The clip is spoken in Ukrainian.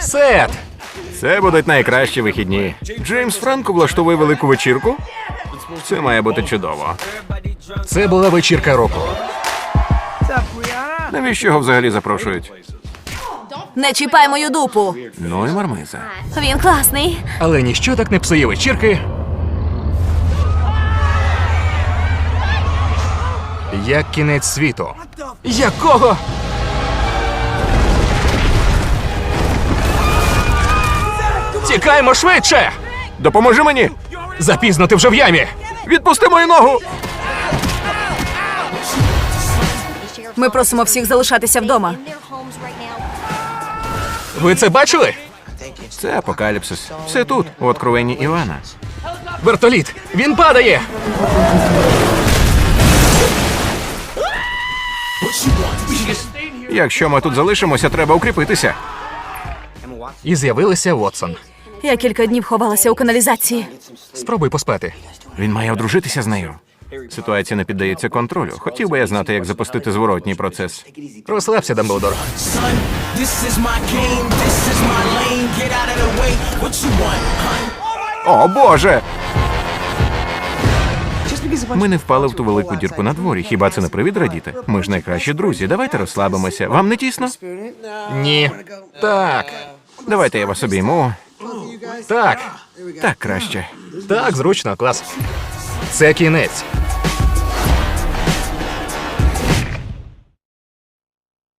Сет! Це будуть найкращі вихідні. Джеймс Франко влаштовує велику вечірку. Це має бути чудово. Це була вечірка року. Навіщо його взагалі запрошують? Не чіпай мою дупу. Ну і мармиза. Він класний. Але ніщо так не псує вечірки. Як кінець світу. Якого? Тікаємо швидше! Допоможи мені! Запізно ти вже в ямі! Відпусти мою ногу! Ми просимо всіх залишатися вдома. Ви це бачили? Це апокаліпсис. Все тут, у откровенні Івана. Вертоліт! Він падає! Якщо ми тут залишимося, треба укріпитися. І з'явилася Вотсон. Я кілька днів ховалася у каналізації. Спробуй поспати. Він має одружитися з нею. Ситуація не піддається контролю. Хотів би я знати, як запустити зворотній процес. Розслабся, Дамблдор. О, Боже! Ми не впали в ту велику дірку на дворі. Хіба це не привід радіти? Ми ж найкращі друзі. Давайте розслабимося. Вам не тісно? Ні. Так. Давайте я вас обійму. Так. Так краще. Так, зручно, клас. Це кінець.